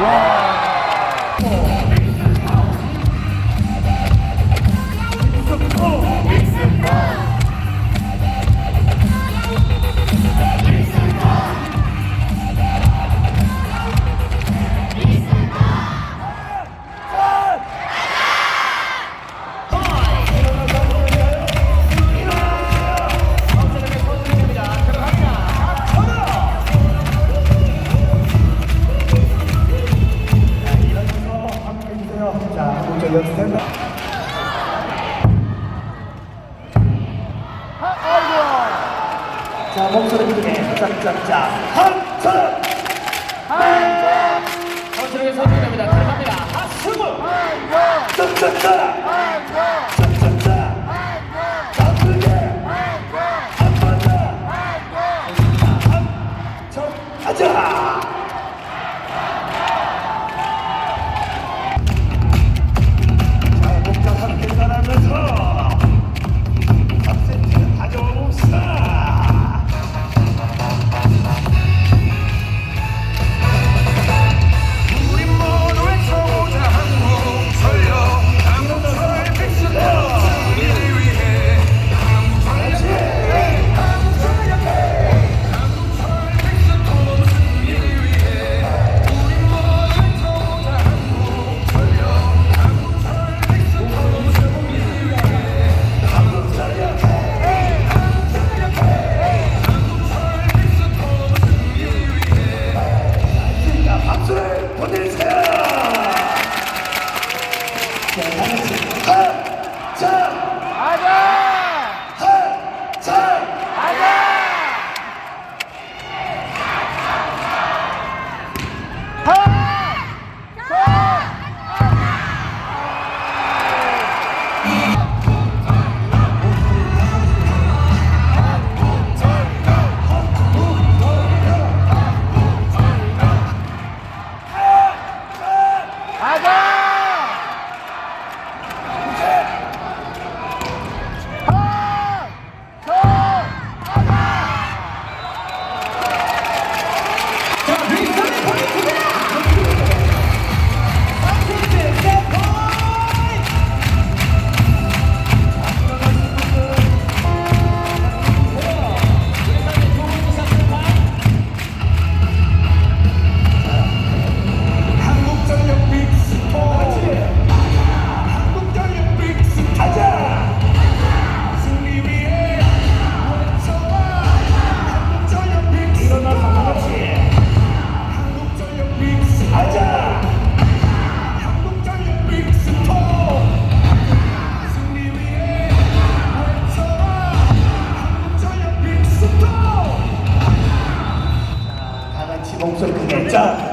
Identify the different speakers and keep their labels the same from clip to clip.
Speaker 1: Wow. you understand that? 자, 몸소리 크게 짝짝짝
Speaker 2: 한철! 한철이 선수입니다. 들어갑니다. 하승우!
Speaker 1: 짝짝짝! 자!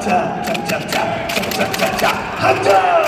Speaker 1: 짝짝짝짝짝짝짝짝 한장